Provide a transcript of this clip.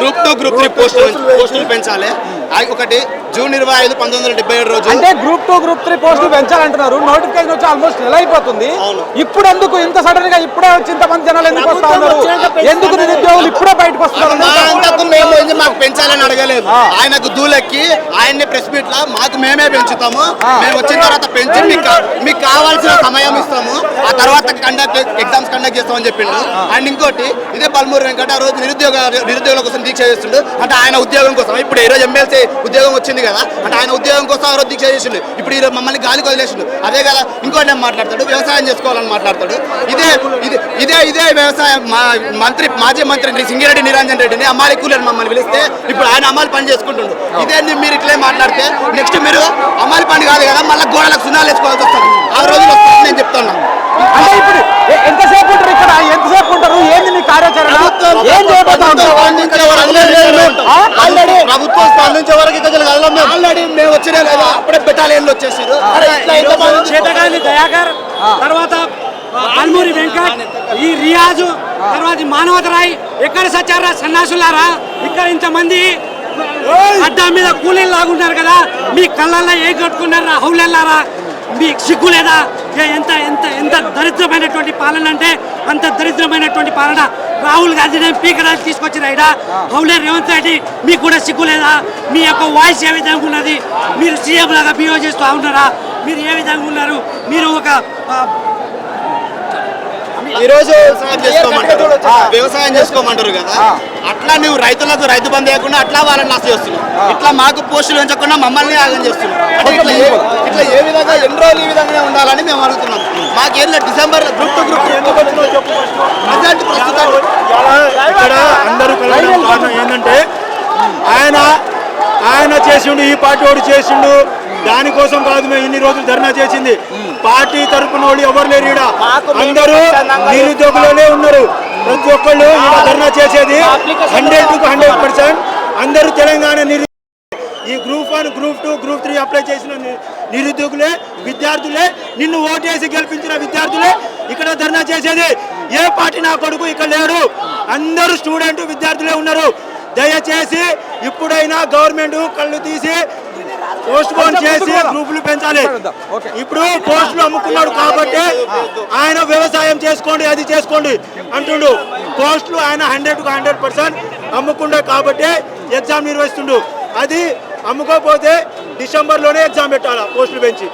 Group two group three పోస్టులు పోస్టులు పెంచాలి. అది ఒకటి జూన్ ఇరవై ఐదు పంతొమ్మిది వందల డెబ్బై ఏడు రోజు. అంటే గ్రూప్ టూ గ్రూప్ త్రీ పోస్టులు పెంచాలంటున్నారు. నోటిఫికేషన్ వచ్చి ఆల్మోస్ట్ నెల అయిపోతుంది. ఇప్పుడు ఎందుకు ఇంత సడన్గా ఇప్పుడే వచ్చి ఇంతమంది జనాలు ఎందుకు వస్తా ఉన్నారు? ఎందుకు నిరుద్యోగులు ఇప్పుడే బయటకు వస్తున్నారు మా అంతకు మేము ఏంది మాకు పెంచాలని అడగలేదు. ఆయనకు దూలెక్కి ఆయన్ని ప్రెస్ మీట్ లా మాకు మేమే పెంచుతాము. మేము వచ్చిన తర్వాత పెంచి మీకు మీకు కావాల్సిన సమయం ఇస్తాము. ఆ తర్వాత కండక్ట్ ఎగ్జామ్స్ కండక్ట్ చేస్తామని చెప్పిండు. అండ్ ఇంకోటి ఇదే పల్మూరు వెంకట ఆ రోజు నిరుద్యోగ నిరుద్యోగుల కోసం దీక్ష చేస్తుండు. అంటే ఆయన ఉద్యోగం కోసం. ఇప్పుడు ఈ రోజు ఎమ్మెల్సీ ఉద్యోగం వచ్చింది కదా. అంటే ఆయన ఉద్యోగం కోసం ఆ రోజు దీక్ష చేసిండు. ఇప్పుడు ఈ రోజు మమ్మల్ని గాలికి వదిలేసిండు. అదే కదా ఇంకోటి మాట్లాడతాడు? వ్యవసాయం చేసుకోవాలని మాట్లాడతాడు. ఇదే ఇదే ఇదే వ్యవసాయం మా మంత్రి మాజీ మంత్రి సింగిరెడ్డి నిరంజన్ రెడ్డిని అమ్మాలి కూలీని మమ్మల్ని పిలిస్తే ఇప్పుడు ఆయన అమ్మాలి పని చేసుకుంటుండు. ఇదే మీరు ఇట్లే మాట్లాడితే నెక్స్ట్ మీరు అమ్మాలి పని కాదు కదా మళ్ళీ గోడలకు సున్నాలు వేసుకోవాల్సి వస్తుంది. ఆ రోజులు వస్తుంది నేను చెప్తున్నా అంటే ఇప్పుడు ఎంతసేపు ఉంటారు ఇక్కడ? ఎంతసేపు ఉంటారు? ఏంది మీ కార్యాచరణ? ఏం చేయబోతా ఉంటారు ఆ? ఆల్రెడీ ప్రభుత్వం స్పందించే వరకు ఇక్కడ ఆల్రెడీ మేము వచ్చినా లేదా? అప్పుడే బెటాలియన్లు వచ్చేసారు చేతగాని దయాకర్ తర్వాత అల్మూరి వెంకట్ ఈ రియాజు తర్వాత మానవతరాయ్ ఎక్కడ సచ్చారా సన్నాసులారా? ఇక్కడ ఇంతమంది అడ్డా మీద కూలీలు లాగుంటారు కదా మీ కళ్ళల్లో ఏ కట్టుకున్నారా హౌలెల్లారా? మీకు సిగ్గు లేదా? ఏ- ఎంత ఎంత ఎంత దరిద్రమైనటువంటి పాలన అంటే అంత దరిద్రమైనటువంటి పాలన. రాహుల్ గాంధీని పీకడానికి తీసుకొచ్చిన ఆయన. హౌలే రేవంత్ రెడ్డి మీకు కూడా సిగ్గు లేదా? మీ యొక్క వాయిస్ ఏ విధంగా ఉన్నది? మీరు సీఎం లాగా బిహేవ్ చేస్తూ ఉన్నారా? మీరు ఏ విధంగా ఉన్నారు? మీరు ఒక ఆ, ఈ రోజు వ్యవసాయం చేసుకోమంటారు. వ్యవసాయం చేసుకోమంటారు కదా. అట్లా నువ్వు రైతులకు రైతు బంధు వేయకుండా అట్లా వాళ్ళని నాశ చేస్తున్నావు. ఇట్లా మాకు పోస్టులు పెంచకుండా మమ్మల్ని ఆగం చేస్తున్నావు. అంటే ఇట్లా ఏ- ఇట్లా ఏ విధంగా ఎన్ని రోజులు ఈ విధంగా ఉండాలని మేము అడుగుతున్నాం. మాకేం December group two group present ప్రస్తుతం. ఇక్కడ అందరూ కలవడం కారణం ఏంటంటే ఆయన ఆయన చేసిండు ఈ పార్టీ వాడు చేసిండు దానికోసం కాదు మేము ఇన్ని రోజులు ధర్నా చేసింది. పార్టీ తరపున వాళ్ళు ఎవరు లేరు ఈడ. అందరూ నిరుద్యోగులనే ఉన్నారు. ప్రతి ఒక్కళ్ళు ఈడ ధర్నా చేసేది హండ్రెడ్ టు హండ్రెడ్ పర్సెంట్. అందరూ తెలంగాణ నిరు ఈ group one group two group three apply చేసిన నిరుద్యోగులే విద్యార్థులే నిన్ను ఓటేసి గెలిపించిన విద్యార్థులే ఇక్కడ ధర్నా చేసేది. ఏ పార్టీ నా కొడుకు ఇక్కడ లేడు. అందరూ స్టూడెంట్ విద్యార్థులే ఉన్నారు. దయచేసి ఇప్పుడైనా గవర్నమెంట్ కళ్ళు తీసి పోస్ట్ పోన్ చేసి గ్రూపులు పెంచాలి. ఇప్పుడు పోస్టులు అమ్ముకున్నాడు కాబట్టి ఆయన వ్యవసాయం చేసుకోండి అది చేసుకోండి అంటుండు. పోస్టులు ఆయన హండ్రెడ్కు హండ్రెడ్ పర్సెంట్ అమ్ముకుండే కాబట్టి ఎగ్జామ్ నిర్వహిస్తుండు. అది అమ్ముకోకపోతే డిసెంబర్లోనే ఎగ్జామ్ పెట్టాలా పోస్టులు పెంచి.